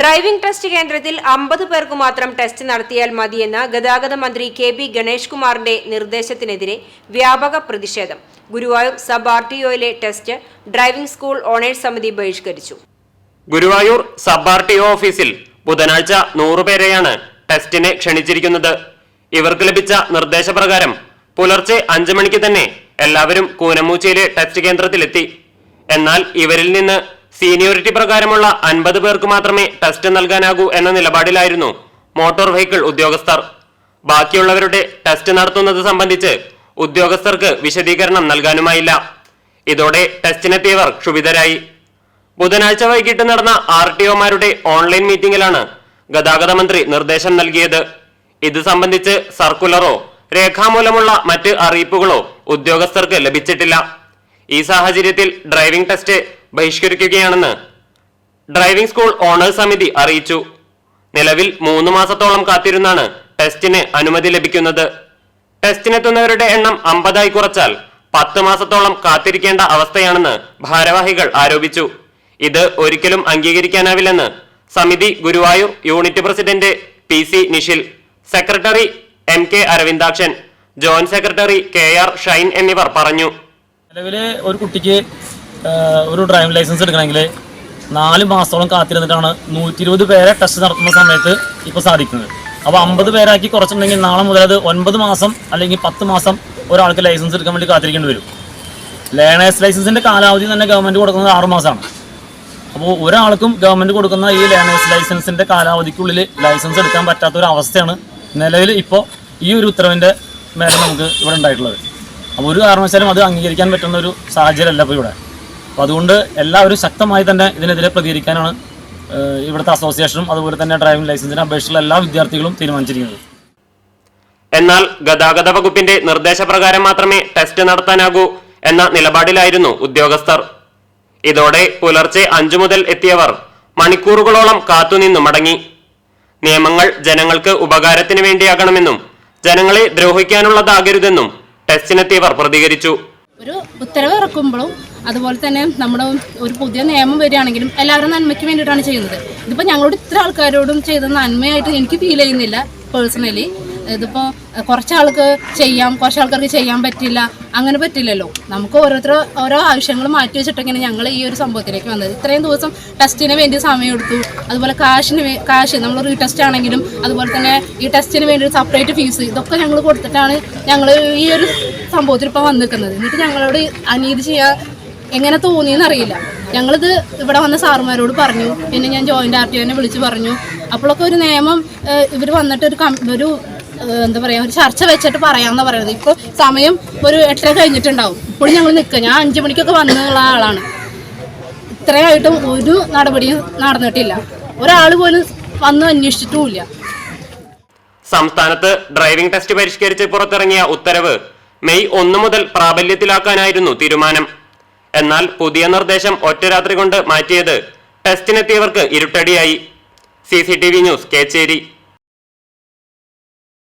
Driving test കേന്ദ്രത്തിൽ അമ്പത് പേർക്ക് മാത്രം ടെസ്റ്റ് നടത്തിയാൽ മതിയെന്ന ഗതാഗത മന്ത്രി കെ പി ഗണേഷ് കുമാറിന്റെ നിർദ്ദേശത്തിനെതിരെ വ്യാപക പ്രതിഷേധം. ഗുരുവായൂർ സബ് ആർ ടി ഒയിലെ ടെസ്റ്റ് ഡ്രൈവിംഗ് സ്കൂൾ ഓണേഴ്സ് സമിതി ബഹിഷ്കരിച്ചു. Guruvayur sub R T O ഓഫീസിൽ ബുധനാഴ്ച നൂറുപേരെയാണ് ടെസ്റ്റിന് ക്ഷണിച്ചിരിക്കുന്നത്. ഇവർക്ക് ലഭിച്ച നിർദ്ദേശപ്രകാരം പുലർച്ചെ അഞ്ചു മണിക്ക് തന്നെ എല്ലാവരും കൂനമൂച്ചയിലെ ടെസ്റ്റ് കേന്ദ്രത്തിലെത്തി. എന്നാൽ ഇവരിൽ നിന്ന് സീനിയോറിറ്റി പ്രകാരമുള്ള അൻപത് പേർക്ക് മാത്രമേ ടെസ്റ്റ് നൽകാനാകൂ എന്ന നിലപാടിലായിരുന്നു മോട്ടോർ വെഹിക്കിൾ ഉദ്യോഗസ്ഥർ. ബാക്കിയുള്ളവരുടെ ടെസ്റ്റ് നടത്തുന്നത് സംബന്ധിച്ച് ഉദ്യോഗസ്ഥർക്ക് വിശദീകരണം നൽകാനുമായില്ല. ഇതോടെ ടെസ്റ്റിനെത്തിയവർ ക്ഷുഭിതരായി. ബുധനാഴ്ച വൈകിട്ട് നടന്ന ആർ ടി ഒമാരുടെ ഓൺലൈൻ മീറ്റിംഗിലാണ് ഗതാഗത മന്ത്രി നിർദ്ദേശം നൽകിയത്. ഇത് സംബന്ധിച്ച് സർക്കുലറോ രേഖാമൂലമുള്ള മറ്റ് അറിയിപ്പുകളോ ഉദ്യോഗസ്ഥർക്ക് ലഭിച്ചിട്ടില്ല. ഈ സാഹചര്യത്തിൽ ഡ്രൈവിംഗ് ടെസ്റ്റ് ബഹിഷ്കരിക്കുകയാണെന്ന് ഡ്രൈവിംഗ് സ്കൂൾ ഓണേഴ്സ് സമിതി അറിയിച്ചു. നിലവിൽ മൂന്ന് മാസത്തോളം കാത്തിരുന്നാണ് ടെസ്റ്റിന് അനുമതി ലഭിക്കുന്നത്. ടെസ്റ്റിനെത്തുന്നവരുടെ എണ്ണം അമ്പതായി കുറച്ചാൽ പത്ത് മാസത്തോളം കാത്തിരിക്കേണ്ട അവസ്ഥയാണെന്ന് ഭാരവാഹികൾ ആരോപിച്ചു. ഇത് ഒരിക്കലും അംഗീകരിക്കാനാവില്ലെന്ന് സമിതി Guruvayur unit president P C Nishil secretary M K Aravindakshan joint secretary K R Shine എന്നിവർ പറഞ്ഞു. നിലവിലെ ഒരു കുട്ടിക്ക് ഒരു ഡ്രൈവിംഗ് ലൈസൻസ് എടുക്കണമെങ്കിൽ നാല് മാസത്തോളം കാത്തിരുന്നിട്ടാണ് നൂറ്റി ഇരുപത് പേരെ ടെസ്റ്റ് നടത്തുന്ന സമയത്ത് ഇപ്പോൾ സാധിക്കുന്നത്. അപ്പോൾ അമ്പത് പേരാക്കി കുറച്ചിട്ടുണ്ടെങ്കിൽ നാളെ മുതൽ അത് ഒൻപത് മാസം അല്ലെങ്കിൽ പത്ത് മാസം ഒരാൾക്ക് ലൈസൻസ് എടുക്കാൻ വേണ്ടി കാത്തിരിക്കേണ്ടി വരും. ലേണേഴ്സ് ലൈസൻസിന്റെ കാലാവധി തന്നെ ഗവൺമെന്റ് കൊടുക്കുന്നത് ആറ് മാസമാണ്. അപ്പോൾ ഒരാൾക്കും ഗവൺമെന്റ് കൊടുക്കുന്ന ഈ ലേണേഴ്സ് ലൈസൻസിന്റെ കാലാവധിക്കുള്ളിൽ ലൈസൻസ് എടുക്കാൻ പറ്റാത്ത ഒരു അവസ്ഥയാണ് നിലവിൽ ഇപ്പോൾ ഈ ഒരു ഉത്തരവിന്റെ മേലെ നമുക്ക് ഇവിടെ ഉണ്ടായിട്ടുള്ളത്. അപ്പോൾ ഒരു കാരണവശാലും അത് അംഗീകരിക്കാൻ പറ്റുന്ന ഒരു സാഹചര്യമല്ല ഇപ്പോൾ ഇവിടെ. അപ്പോൾ അതുകൊണ്ട് എല്ലാവരും ശക്തമായി തന്നെ ഇതിനെതിരെ പ്രതികരിക്കാനാണ് ഇവിടുത്തെ അസോസിയേഷനും അതുപോലെ തന്നെ ഡ്രൈവിംഗ് ലൈസൻസിന് അപേക്ഷിച്ചുള്ള എല്ലാ വിദ്യാർത്ഥികളും തീരുമാനിച്ചിരിക്കുന്നത്. എന്നാൽ ഗതാഗത വകുപ്പിന്റെ നിർദ്ദേശപ്രകാരം മാത്രമേ ടെസ്റ്റ് നടത്താനാകൂ എന്ന നിലപാടിലായിരുന്നു ഉദ്യോഗസ്ഥർ. ഇതോടെ പുലർച്ചെ അഞ്ചു മുതൽ എത്തിയവർ മണിക്കൂറുകളോളം കാത്തുനിന്നു മടങ്ങി. നിയമങ്ങൾ ജനങ്ങൾക്ക് ഉപകാരത്തിന് വേണ്ടിയാകണമെന്നും ജനങ്ങളെ ദ്രോഹിക്കാനുള്ളതാകരുതെന്നും ടെസ്റ്റിനെത്തിയവർ പ്രതികരിച്ചു. ഒരു ഉത്തരവ് ഇറക്കുമ്പോഴും അതുപോലെ തന്നെ നമ്മുടെ ഒരു പുതിയ നിയമം വരികയാണെങ്കിലും എല്ലാവരും നന്മയ്ക്ക് വേണ്ടിയിട്ടാണ് ചെയ്യുന്നത്. ഇതിപ്പോൾ ഞങ്ങളോട് ഇത്ര ആൾക്കാരോടും ചെയ്ത നന്മയായിട്ട് എനിക്ക് ഫീൽ ചെയ്യുന്നില്ല പേഴ്സണലി ഇതിപ്പോൾ കുറച്ച് ആൾക്ക് ചെയ്യാം കുറച്ച് ആൾക്കാർക്ക് ചെയ്യാൻ പറ്റില്ല അങ്ങനെ പറ്റില്ലല്ലോ. നമുക്ക് ഓരോരുത്തർ ഓരോ ആവശ്യങ്ങൾ മാറ്റി വെച്ചിട്ടൊക്കെയാണ് ഞങ്ങൾ ഈ ഒരു സംഭവത്തിലേക്ക് വന്നത്. ഇത്രയും ദിവസം ടെസ്റ്റിന് വേണ്ടി സമയം എടുത്തു അതുപോലെ കാശിന് കാശ് നമ്മൾ റീടെസ്റ്റ് ആണെങ്കിലും അതുപോലെ തന്നെ ഈ ടെസ്റ്റിന് വേണ്ടി ഒരു സെപ്പറേറ്റ് ഫീസ് ഇതൊക്കെ ഞങ്ങൾ കൊടുത്തിട്ടാണ് ഞങ്ങൾ ഈ ഒരു സംഭവത്തിൽ ഇപ്പോൾ വന്നിരിക്കുന്നത്. എന്നിട്ട് ഞങ്ങളോട് അനീതി ചെയ്യാൻ എങ്ങനെ തോന്നിയെന്ന് അറിയില്ല. ഞങ്ങളിത് ഇവിടെ വന്ന സാറുമാരോട് പറഞ്ഞു. പിന്നെ ഞാൻ ജോയിന്റ് ആർ ടി ഒനെ വിളിച്ച് പറഞ്ഞു. അപ്പോഴൊക്കെ ഒരു നിയമം ഇവർ വന്നിട്ട് ഒരു ഒരു എന്താ പറയുക ഒരു ചർച്ച വെച്ചിട്ട് പറയാമെന്നാണ് പറയുന്നത് ഇപ്പോൾ സമയം ഒരു എട്ടര കഴിഞ്ഞിട്ടുണ്ടാവും. ഇപ്പോഴും ഞങ്ങൾ നിൽക്കുക ഞാൻ അഞ്ച് മണിക്കൊക്കെ വന്നുള്ള ആളാണ്. ഇത്രയായിട്ടും ഒരു നടപടിയും നടന്നിട്ടില്ല. ഒരാൾ പോലും വന്ന് അന്വേഷിച്ചിട്ടുമില്ല സംസ്ഥാനത്ത് ഡ്രൈവിംഗ് ടെസ്റ്റ് പരിഷ്കരിച്ച് പുറത്തിറങ്ങിയ ഉത്തരവ് മെയ് ഒന്ന് മുതൽ പ്രാബല്യത്തിലാക്കാനായിരുന്നു തീരുമാനം. എന്നാൽ പുതിയ നിർദ്ദേശം ഒറ്റ രാത്രി കൊണ്ട് മാറ്റിയത് ടെസ്റ്റിനെത്തിയവർക്ക് ഇരുട്ടടിയായി. C News Kecheri.